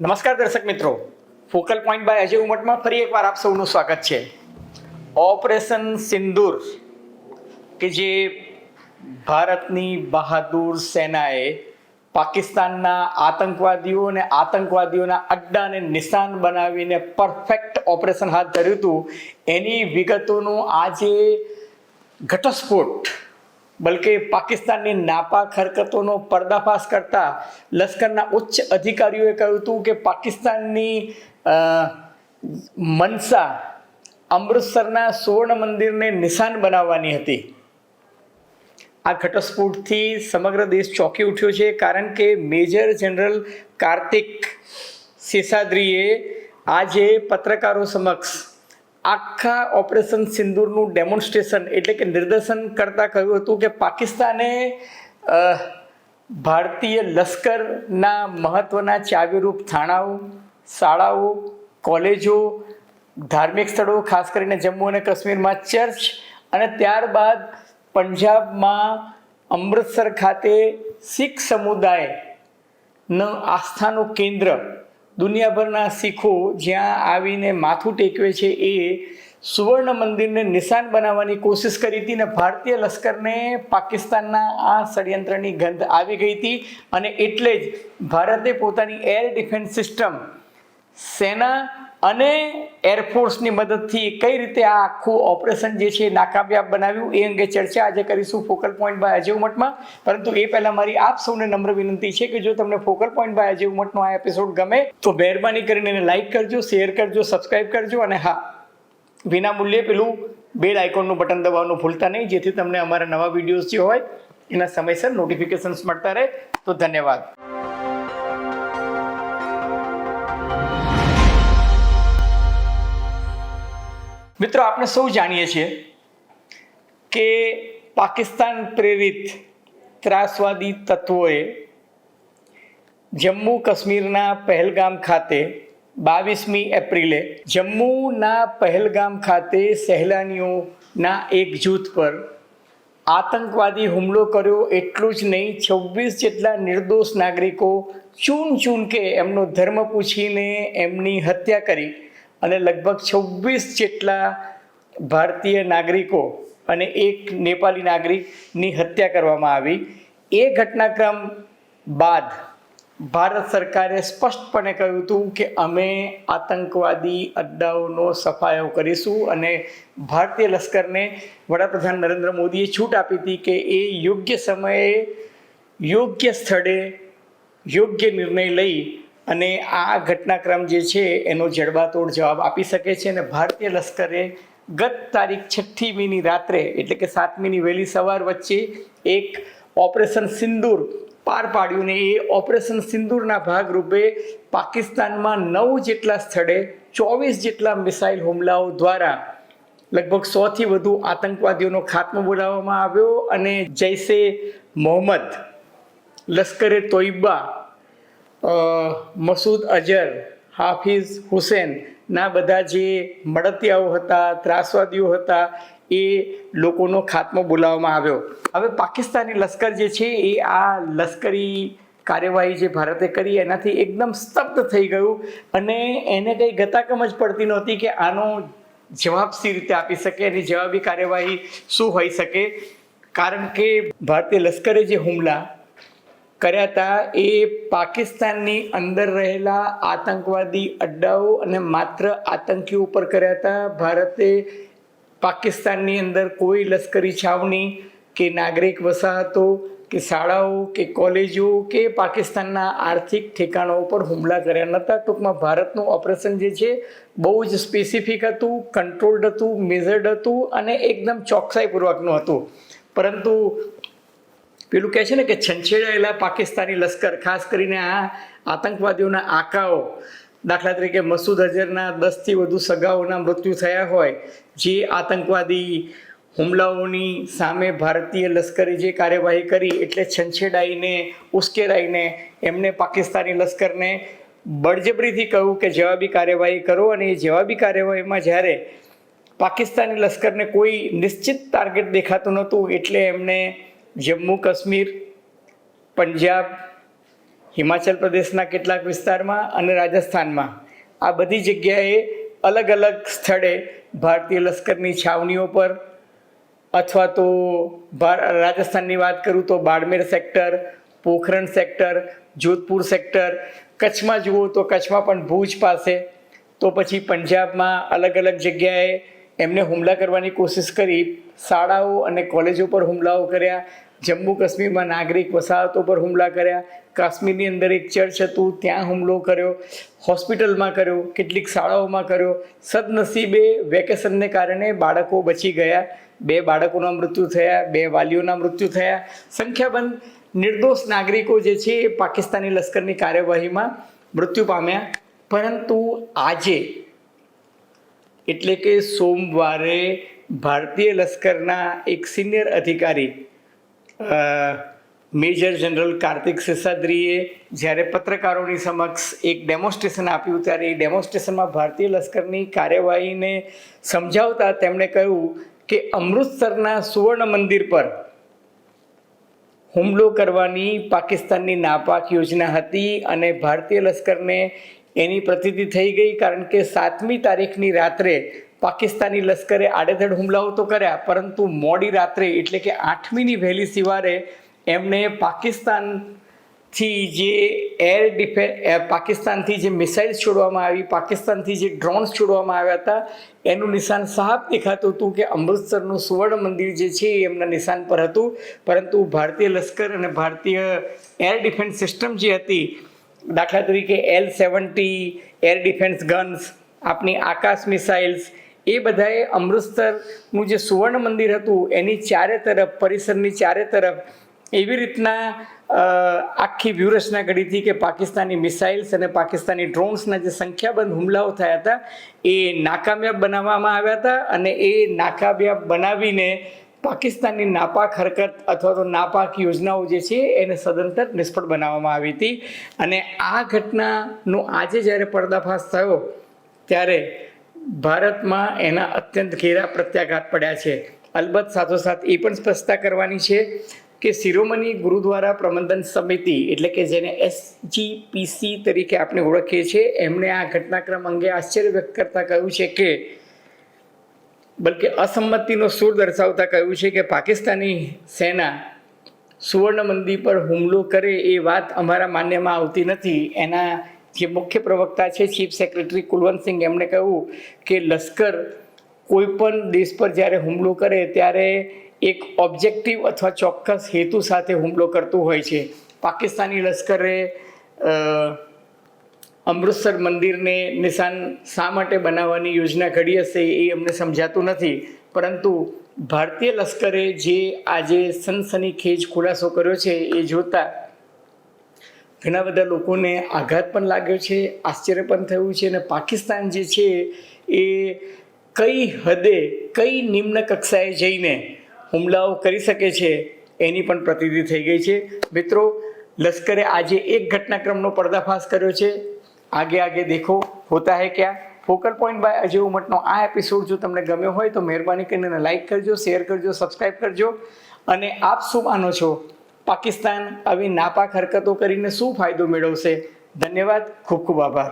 નમસ્કાર દર્શક મિત્રો. ફોકલ પોઈન્ટ બાય અજય ઉમટમાં ફરી એકવાર આપ સૌનું સ્વાગત છે. ઓપરેશન સિંદૂર, કે જે ભારતની બહાદુર સેનાએ પાકિસ્તાનના આતંકવાદીઓ અને આતંકવાદીઓના અડ્ડાને નિશાન બનાવીને પરફેક્ટ ઓપરેશન હાથ ધર્યું હતું. એની વિગતોનું આજે ઘટસ્ફોટ બલકે પાકિસ્તાનની નાપાક હરકતોનો પર્દાફાશ કરતા લશ્કરના ઉચ્ચ અધિકારીઓએ કહ્યું હતું કે પાકિસ્તાનની મનસા અમૃતસરના સુવર્ણ મંદિરને નિશાન બનાવવાની હતી. આ ઘટસ્ફોટથી સમગ્ર દેશ ચોંકી ઉઠ્યો છે કારણ કે મેજર જનરલ કાર્તિક સેસાદ્રીએ આજે પત્રકારો સમક્ષ આખા ઓપરેશન સિંદૂરનું ડેમોન્સ્ટ્રેશન એટલે કે નિદર્શન કરતાં કહ્યું હતું કે પાકિસ્તાને ભારતીય લશ્કરના મહત્ત્વના ચાવીરૂપ થાણાઓ, શાળાઓ, કોલેજો, ધાર્મિક સ્થળો, ખાસ કરીને જમ્મુ અને કાશ્મીરમાં ચર્ચ અને ત્યારબાદ પંજાબમાં અમૃતસર ખાતે શીખ સમુદાયનું આસ્થાનું કેન્દ્ર દુનિયાભરના શીખો જ્યાં આવીને માથું ટેકવે છે એ સુવર્ણ મંદિરને નિશાન બનાવવાની કોશિશ કરી હતી ને ભારતીય લશ્કરને પાકિસ્તાનના આ ષડયંત્રની ગંધ આવી ગઈ હતી. અને એટલે જ ભારતે પોતાની એર ડિફેન્સ સિસ્ટમ સેના અને એરફોર્સની મદદથી કઈ રીતે આ આખું ઓપરેશન જે છે નાકામયાબ બનાવ્યું, એ અંગે ચર્ચા આજે કરીશું ફોકલ પોઈન્ટ બાય અજય ઉમટમાં પરંતુ એ પહેલાં મારી આપ સૌને નમ્ર વિનંતી છે કે જો તમને ફોકલ પોઈન્ટ બાય અજય ઉમટનો આ એપિસોડ ગમે, તો મહેરબાની કરીને એને લાઇક કરજો શેર કરજો સબસ્ક્રાઇબ કરજો અને હા, વિના મૂલ્યે પેલું બેલ આઇકોનનું બટન દબાવવાનું ભૂલતા નહીં, જેથી તમને અમારા નવા વિડીયોઝ જે હોય, એના સમયસર નોટિફિકેશન્સ મળતા રહે. તો ધન્યવાદ. મિત્રો, આપણે સૌ જાણીએ છીએ કે પાકિસ્તાન પ્રેરિત ત્રાસવાદી તત્વોએ જમ્મુ કાશ્મીરના પહેલગામ ખાતે બાવીસમી એપ્રિલે જમ્મુના પહેલગામ ખાતે સહેલાનીઓના એક જૂથ પર આતંકવાદી હુમલો કર્યો એટલું જ નહીં, છવ્વીસ જેટલા નિર્દોષ નાગરિકો ચૂન ચૂન કે એમનો ધર્મ પૂછીને એમની હત્યા કરી અને લગભગ છવ્વીસ જેટલા ભારતીય નાગરિકો અને એક નેપાળી નાગરિકની હત્યા કરવામાં આવી. એ ઘટનાક્રમ બાદ ભારત સરકારે સ્પષ્ટપણે કહ્યું હતું કે અમે આતંકવાદી અડ્ડાઓનો સફાયો કરીશું અને ભારતીય લશ્કરને વડાપ્રધાન નરેન્દ્ર મોદીએ છૂટ આપી હતી કે એ યોગ્ય સમયે યોગ્ય સ્થળે યોગ્ય નિર્ણય લઈ અને આ ઘટનાક્રમ જે છે એનો જડબાતોડ જવાબ આપી શકે છે અને ભારતીય લશ્કરે ગત તારીખ છઠ્ઠી મીની રાત્રે, એટલે કે સાતમીની વહેલી સવાર વચ્ચે એક ઓપરેશન સિંદૂર પાર પાડ્યું ને એ ઓપરેશન સિંદૂરના ભાગરૂપે પાકિસ્તાનમાં નવ જેટલા સ્થળે ચોવીસ જેટલા મિસાઇલ હુમલાઓ દ્વારા લગભગ સોથી વધુ આતંકવાદીઓનો ખાત્મો બોલાવવામાં આવ્યો અને જૈસે મોહમ્મદ લશ્કરે તોયબા મસૂદ અજર, હાફિઝ હુસેન, ના બધા જે મળતિયાઓ હતા, ત્રાસવાદીઓ હતા, એ લોકોનો ખાત્મો બોલાવવામાં આવ્યો. હવે પાકિસ્તાની લશ્કર જે છે, એ આ લશ્કરી કાર્યવાહી જે ભારતે કરી, એનાથી એકદમ સ્તબ્ધ થઈ ગયું અને એને કંઈ ગતાકમ જ પડતી નહોતી કે આનો જવાબ સી રીતે આપી શકે, એની જવાબી કાર્યવાહી શું હોઈ શકે. કારણ કે ભારતીય લશ્કરે જે હુમલા કર્યા હતા એ પાકિસ્તાનની અંદર રહેલા આતંકવાદી અડ્ડાઓ અને માત્ર આતંકીઓ ઉપર કર્યા હતા. ભારતે પાકિસ્તાનની અંદર કોઈ લશ્કરી છાવણી કે નાગરિક વસાહતો કે શાળાઓ કે કોલેજો કે પાકિસ્તાનના આર્થિક ઠેકાણો ઉપર હુમલા કર્યા નહોતા. ટૂંકમાં ભારતનું ઓપરેશન જે છે બહુ જ સ્પેસિફિક હતું, કંટ્રોલ્ડ હતું, મેઝર્ડ હતું અને એકદમ ચોકસાઈપૂર્વકનું હતું. પરંતુ પેલું કહે છે ને કે છંછેડાયેલા પાકિસ્તાની લશ્કર, ખાસ કરીને આ આતંકવાદીઓના આકાઓ, દાખલા તરીકે મસૂદ અઝહરના દસથી વધુ સગાઓના મૃત્યુ થયા હોય, જે આતંકવાદી હુમલાઓની સામે ભારતીય લશ્કરે જે કાર્યવાહી કરી એટલે છંછેડાઈને, ઉશ્કેરાઈને એમને પાકિસ્તાની લશ્કરને બળજબરીથી કહ્યું કે જવાબી કાર્યવાહી કરો અને એ જવાબી કાર્યવાહીમાં જ્યારે પાકિસ્તાની લશ્કરને કોઈ નિશ્ચિત ટાર્ગેટ દેખાતું નહોતું એટલે એમણે જમ્મુ કાશ્મીર, પંજાબ, હિમાચલ પ્રદેશના કેટલાક વિસ્તારમાં અને રાજસ્થાનમાં. આ બધી જગ્યાએ અલગ અલગ સ્થળે ભારતીય લશ્કરની છાવણીઓ પર અથવા તો રાજસ્થાનની વાત કરું તો Barmer sector, Pokhran sector, Jodhpur sector. કચ્છમાં જુઓ તો કચ્છમાં પણ ભુજ પાસે. તો પછી પંજાબમાં અલગ અલગ જગ્યાએ એમને હુમલા કરવાની કોશિશ કરી. શાળાઓ અને કોલેજો પર હુમલાઓ કર્યા. જમ્મુ કાશ્મીરમાં નાગરિક વસાહતો પર હુમલા કર્યા. કાશ્મીરની અંદર એક ચર્ચ હતું, ત્યાં હુમલો કર્યો, હોસ્પિટલમાં કર્યો, કેટલીક શાળાઓમાં કર્યો. સદનસીબે વેકેશનને કારણે બાળકો બચી ગયા. બે બાળકોના મૃત્યુ થયા, બે વાલીઓના મૃત્યુ થયા. સંખ્યાબંધ નિર્દોષ નાગરિકો જે છે એ પાકિસ્તાની લશ્કરની કાર્યવાહીમાં મૃત્યુ પામ્યા. પરંતુ આજે, એટલે કે સોમવારે, ભારતીય લશ્કરના એક સિનિયર અધિકારી મેજર જનરલ કાર્તિક સેસાદ્રીએ જ્યારે પત્રકારોની સમક્ષ એક ડેમોન્સ્ટ્રેશન આપ્યું ત્યારે એ ડેમોન્સ્ટ્રેશનમાં ભારતીય લશ્કરની કાર્યવાહીને સમજાવતા તેમણે કહ્યું કે અમૃતસરના સુવર્ણ મંદિર પર હુમલો કરવાની પાકિસ્તાનની નાપાક યોજના હતી અને ભારતીય લશ્કરને એની પ્રતિતિ થઈ ગઈ કારણ કે સાતમી તારીખની રાત્રે પાકિસ્તાની લશ્કરે આડેધડ હુમલાઓ તો કર્યા, પરંતુ મોડી રાત્રે, એટલે કે આઠમીની વહેલી સવારે એમણે પાકિસ્તાનથી જે એર ડિફે પાકિસ્તાનથી જે મિસાઇલ્સ છોડવામાં આવી, પાકિસ્તાનથી જે ડ્રોન્સ છોડવામાં આવ્યા હતા, એનું નિશાન સાફ દેખાતું હતું કે અમૃતસરનું સુવર્ણ મંદિર જે છે એ એમના નિશાન પર હતું. પરંતુ ભારતીય લશ્કર અને ભારતીય એર ડિફેન્સ સિસ્ટમ જે હતી, દાખલા તરીકે L seventy, air defence guns, આપની આકાશ મિસાઇલ્સ એ બધાએ અમૃતસરનું જે સુવર્ણ મંદિર હતું, એની ચારે તરફ, પરિસરની ચારે તરફ એવી રીતના આખી વ્યૂહરચના ઘડી હતી કે પાકિસ્તાની મિસાઇલ્સ અને પાકિસ્તાની ડ્રોન્સના જે સંખ્યાબંધ હુમલાઓ થયા હતા, એ નાકામયાબ બનાવવામાં આવ્યા હતા અને એ નાકામયાબ બનાવીને પાકિસ્તાનની નાપાક હરકત અથવા તો નાપાક યોજનાઓ જે છે, એને સદંતર નિષ્ફળ બનાવવામાં આવી હતી. અને આ ઘટનાનો આજે જ્યારે પર્દાફાશ થયો, ત્યારે ભારતમાં એના અત્યંત ઘેરા પ્રત્યાઘાત પડ્યા છે. અલબત્ત સાથોસાથ એ પણ સ્પષ્ટતા કરવાની છે કે શિરોમણી ગુરુદ્વારા પ્રબંધન સમિતિ, એટલે કે જેને એસજીપીસી તરીકે આપણે ઓળખીએ છીએ, એમણે આ ઘટનાક્રમ અંગે આશ્ચર્ય વ્યક્ત કરતા કહ્યું છે કે, બલકે અસંમતિનો સૂર દર્શાવતા કહ્યું છે કે પાકિસ્તાની સેના સુવર્ણ મંદિર પર હુમલો કરે એ વાત અમારા માન્યમાં આવતી નથી. એના જે મુખ્ય પ્રવક્તા છે, ચીફ સેક્રેટરી કુલવંતસિંહ એમણે કહ્યું કે લશ્કર કોઈ પણ દેશ પર જ્યારે હુમલો કરે ત્યારે એક ઓબ્જેક્ટિવ અથવા ચોક્કસ હેતુ સાથે હુમલો કરતું હોય છે. પાકિસ્તાની લશ્કરે અમૃતસર મંદિરને નિશાન શા માટે બનાવવાની યોજના ઘડી હશે એ અમને સમજાતું નથી. પરંતુ ભારતીય લશ્કરે જે આજે સનસનીખેજ ખુલાસો કર્યો છે, એ જોતા ઘણા બધા લોકોને આઘાત પણ લાગ્યો છે, આશ્ચર્ય પણ થયું છે અને પાકિસ્તાન જે છે એ કઈ હદે, કઈ નિમ્ન કક્ષાએ જઈને હુમલાઓ કરી શકે છે એની પણ પ્રતિનિધિ થઈ ગઈ છે. મિત્રો, લશ્કરે આજે એક ઘટનાક્રમનો પર્દાફાશ કર્યો છે. આગે આગે દેખો, હોતા હે ક્યાં? ફોકલ પોઈન્ટ બાય અજય ઉમટનો આ એપિસોડ જો તમને ગમ્યો હોય તો મહેરબાની કરીને લાઈક કરજો, શેર કરજો સબસ્ક્રાઈબ કરજો અને આપ શું માનો છો? પાકિસ્તાન આવી નાપાક હરકતો કરીને શું ફાયદો મેળવશે? ધન્યવાદ ખૂબ ખૂબ આભાર.